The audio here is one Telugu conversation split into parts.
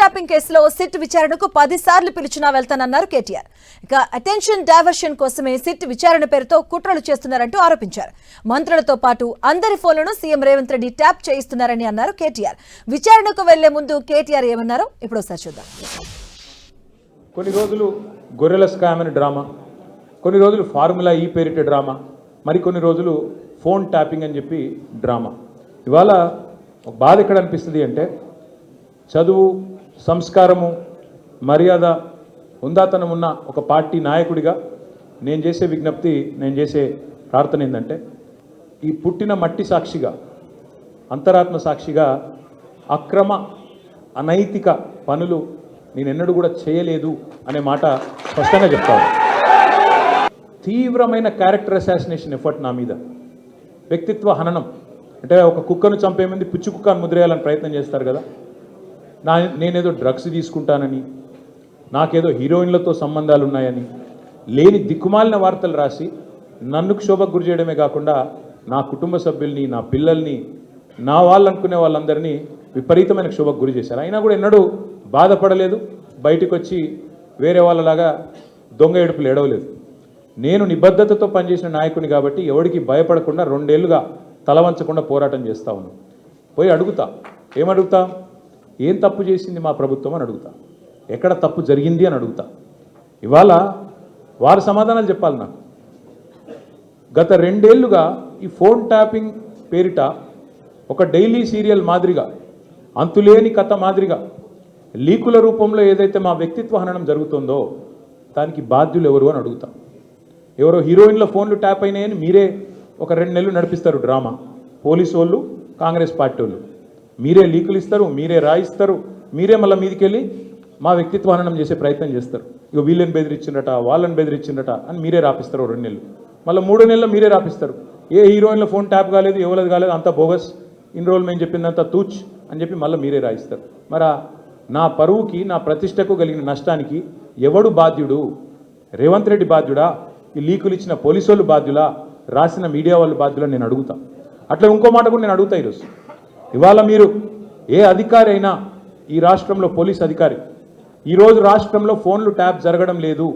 కిడ్నాపింగ్ కేసులో సిట్ విచారణకు పది సార్లు పిలిచినా వెళ్తానన్నారు కేటీఆర్. ఇక అటెన్షన్ డైవర్షన్ కోసమే సిట్ విచారణ పేరుతో కుట్రలు చేస్తున్నారంటూ ఆరోపించారు. మంత్రులతో పాటు అందరి ఫోన్లను సీఎం రేవంత్ రెడ్డి ట్యాప్ చేయిస్తున్నారని అన్నారు కేటీఆర్. విచారణకు వెళ్ళే ముందు కేటీఆర్ ఏమన్నారో? ఇప్పుడు ఒకసారి చూద్దాం. కొన్ని రోజులు గొర్రెల స్కామ్ అని డ్రామా కొన్ని రోజులు ఫార్ములా ఈ పేరిట డ్రామా మరికొన్ని రోజులు ఫోన్ ట్యాపింగ్ అని చెప్పి డ్రామా. ఇవాళ ఒక బాధ ఎక్కడ అనిపిస్తుంది అంటే చదువు సంస్కారము మర్యాద ఉందాతనం ఉన్న ఒక పార్టీ నాయకుడిగా నేను చేసే విజ్ఞప్తి నేను చేసే ప్రార్థన ఏంటంటే ఈ పుట్టిన మట్టి సాక్షిగా అంతరాత్మ సాక్షిగా అక్రమ అనైతిక పనులు నేను ఎన్నడూ కూడా చేయలేదు అనే మాట స్పష్టంగా చెప్తాను తీవ్రమైన క్యారెక్టర్ అసాసినేషన్ ఎఫర్ట్ నా మీద. వ్యక్తిత్వ హననం. అంటే ఒక కుక్కను చంపే ముందు పిచ్చి కుక్కను ముద్రేయాలని ప్రయత్నం చేస్తారు కదా. నా నేనేదో డ్రగ్స్ తీసుకుంటానని నాకేదో హీరోయిన్లతో సంబంధాలు ఉన్నాయని లేని దిక్కుమాలిన వార్తలు రాసి నన్ను క్షోభకు గురి చేయడమే కాకుండా నా కుటుంబ సభ్యుల్ని నా పిల్లల్ని నా వాళ్ళు అనుకునే వాళ్ళందరినీ విపరీతమైన క్షోభకు గురి చేశారు. అయినా కూడా ఎన్నడూ బాధపడలేదు. బయటకు వచ్చి వేరే వాళ్ళలాగా దొంగ ఏడుపులు ఏడవలేదు. నేను నిబద్ధతతో పనిచేసిన నాయకుని కాబట్టి ఎవడికి భయపడకుండా రెండేళ్ళుగా తలవంచకుండా పోరాటం చేస్తా ఉన్నాను పోయి అడుగుతా. ఏమడుగుతా? ఏం తప్పు చేసింది మా ప్రభుత్వం అని అడుగుతా. ఎక్కడ తప్పు జరిగింది అని అడుగుతా. ఇవాళ వారు సమాధానాలు చెప్పాలి నాకు. గత రెండేళ్ళుగా ఈ ఫోన్ ట్యాపింగ్ పేరిట ఒక డైలీ సీరియల్ మాదిరిగా అంతులేని కథ మాదిరిగా లీకుల రూపంలో ఏదైతే మా వ్యక్తిత్వ హననం జరుగుతుందో దానికి బాధ్యులు ఎవరు అని అడుగుతా. ఎవరో హీరోయిన్ల ఫోన్లు ట్యాప్ అయినాయని మీరే ఒక రెండు నెలలు నడిపిస్తారు డ్రామా. పోలీసు వాళ్ళు కాంగ్రెస్ పార్టీ వాళ్ళు. మీరే లీకులు ఇస్తారు మీరే రాయిస్తారు మీరే మళ్ళీ మీదికి వెళ్ళి మా వ్యక్తిత్వ హననం చేసే ప్రయత్నం చేస్తారు. ఇక వీళ్ళని బెదిరించిండట వాళ్ళని బెదిరించిండట అని మీరే రాపిస్తారు రెండు నెలలు. మళ్ళీ మూడు నెలల్లో మీరే రాపిస్తారు. ఏ హీరోయిన్ల ఫోన్ ట్యాప్ కాలేదు ఎవరిది కాలేదు అంత బోగస్ ఇన్ని రోజులు మేము చెప్పిందంతా తూచ్ అని చెప్పి మళ్ళీ మీరే రాయిస్తారు. మరి నా పరువుకి నా ప్రతిష్టకు కలిగిన నష్టానికి ఎవడు బాధ్యుడు? రేవంత్ రెడ్డి బాధ్యుడా? ఈ లీకులు ఇచ్చిన పోలీసు వాళ్ళు బాధ్యులా? రాసిన మీడియా వాళ్ళు బాధ్యులా నేను అడుగుతా. అట్లా ఇంకో మాట కూడా నేను అడుగుతా ఈరోజు. ఇవాళ మీరు ఏ అధికారి అయినా ఈ రాష్ట్రంలో పోలీస్ అధికారి ఈరోజు రాష్ట్రంలో ఫోన్లు ట్యాప్ జరగడం లేదు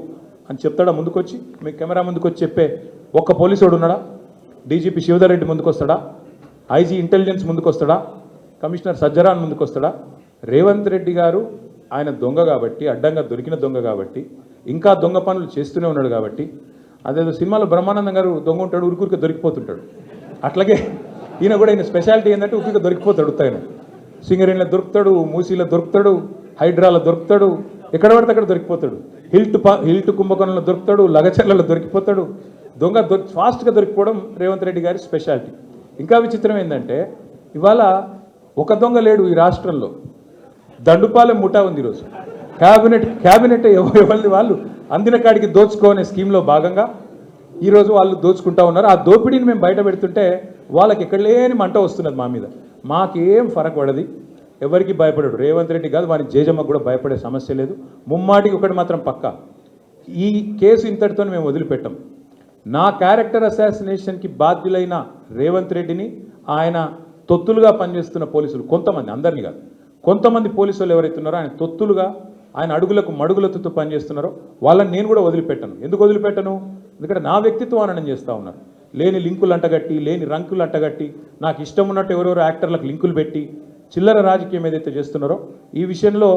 అని చెప్తాడా ముందుకొచ్చి? మీ కెమెరా ముందుకొచ్చి చెప్పే ఒక్క పోలీసుడు ఉన్నాడా? డీజీపీ శివధర్ రెడ్డి ముందుకొస్తాడా? ఐజీ ఇంటెలిజెన్స్ ముందుకొస్తాడా? కమిషనర్ సజ్జరాన్ ముందుకొస్తాడా? రేవంత్ రెడ్డి గారు ఆయన దొంగ కాబట్టి అడ్డంగా దొరికిన దొంగ కాబట్టి ఇంకా దొంగ పనులు చేస్తూనే ఉన్నాడు కాబట్టి అదేదో సినిమాలో బ్రహ్మానందం గారు దొంగ ఉంటాడు ఉరుకురికి దొరికిపోతుంటాడు. అట్లాగే ఈయన కూడా ఈయన స్పెషాలిటీ ఏంటంటే ఉరికిగా దొరికిపోతాడు తాను సింగరేణిలో దొరుకుతాడు మూసీలో దొరుకుతాడు హైడ్రాలో దొరుకుతాడు ఎక్కడ పడితే అక్కడ దొరికిపోతాడు. హిల్ట్ పా హిల్ట్ కుంభకోణంలో దొరుకుతాడు లగచర్లలో దొరికిపోతాడు. దొంగ దొరికి ఫాస్ట్గా దొరికిపోవడం రేవంత్ రెడ్డి గారి స్పెషాలిటీ. ఇంకా విచిత్రం ఏంటంటే ఇవాళ ఒక దొంగ లేడు ఈ రాష్ట్రంలో. దండుపాలెం ముఠా ఉంది ఈరోజు. క్యాబినెట్ క్యాబినెట్ ఎవరి ఎవరిది వాళ్ళు అందిన కాడికి దోచుకోనే స్కీమ్లో భాగంగా ఈరోజు వాళ్ళు దోచుకుంటా ఉన్నారు. ఆ దోపిడీని మేము బయట పెడుతుంటే వాళ్ళకి ఎక్కడ లేని మంట వస్తున్నది మా మీద. మాకేం ఫరక్ పడది. ఎవరికి భయపడడు. రేవంత్ రెడ్డి కాదు వారి జేజమ్మకు కూడా భయపడే సమస్య లేదు. ముమ్మాటికి ఒకటి మాత్రం పక్కా. ఈ కేసు ఇంతటితో మేము వదిలిపెట్టాం. నా క్యారెక్టర్ అసాసినేషన్కి బాధ్యులైన రేవంత్ రెడ్డిని ఆయన తొత్తులుగా పనిచేస్తున్న పోలీసులు కొంతమంది అందరినీ కాదు. కొంతమంది పోలీసులు ఎవరైతే ఉన్నారో ఆయన తొత్తులుగా ఆయన అడుగులకు మడుగులతో పనిచేస్తున్నారో వాళ్ళని నేను కూడా వదిలిపెట్టను. ఎందుకు వదిలిపెట్టను? ఎందుకంటే నా వ్యక్తిత్వం అననం చేస్తూ ఉన్నారు. లేని లింకులు అంటగట్టి లేని రంకులు అంటగట్టి నాకు ఇష్టం ఉన్నట్టు ఎవరెవరో యాక్టర్లకు లింకులు పెట్టి చిల్లర రాజకీయం ఏదైతే చేస్తున్నారో ఈ విషయంలో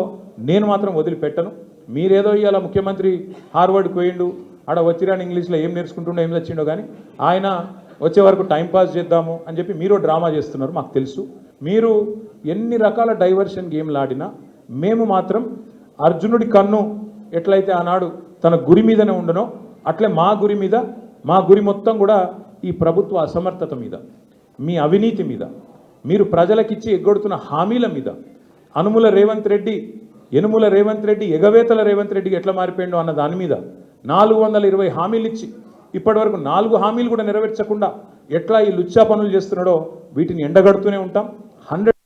నేను మాత్రం వదిలిపెట్టను. మీరేదో ఇవాళ ముఖ్యమంత్రి హార్వర్డ్ పోయిండు ఆడ వచ్చిరాని ఇంగ్లీష్లో ఏం నేర్చుకుంటుండో ఏం తెచ్చిండో కానీ ఆయన వచ్చే వరకు టైం పాస్ చేద్దాము అని చెప్పి మీరు డ్రామా చేస్తున్నారు మాకు తెలుసు. మీరు ఎన్ని రకాల డైవర్షన్ గేమ్లు ఆడినా మేము మాత్రం అర్జునుడి కన్ను ఎట్లయితే ఆనాడు తన గురి మీదనే ఉండనో అట్లే మా గురి మీద మా గురి మొత్తం కూడా ఈ ప్రభుత్వ అసమర్థత మీద మీ అవినీతి మీద మీరు ప్రజలకిచ్చి ఎగ్గొడుతున్న హామీల మీద అనుముల రేవంత్ రెడ్డి ఎనుముల రేవంత్ రెడ్డి ఎగవేతల రేవంత్ రెడ్డికి ఎట్లా మారిపోయిండో అన్న దాని మీద నాలుగు వందల ఇరవై హామీలు ఇచ్చి ఇప్పటివరకు నాలుగు హామీలు కూడా నెరవేర్చకుండా ఎట్లా ఈ లుచ్చా పనులు చేస్తున్నాడో వీటిని ఎండగడుతూనే ఉంటాం. హండ్రెడ్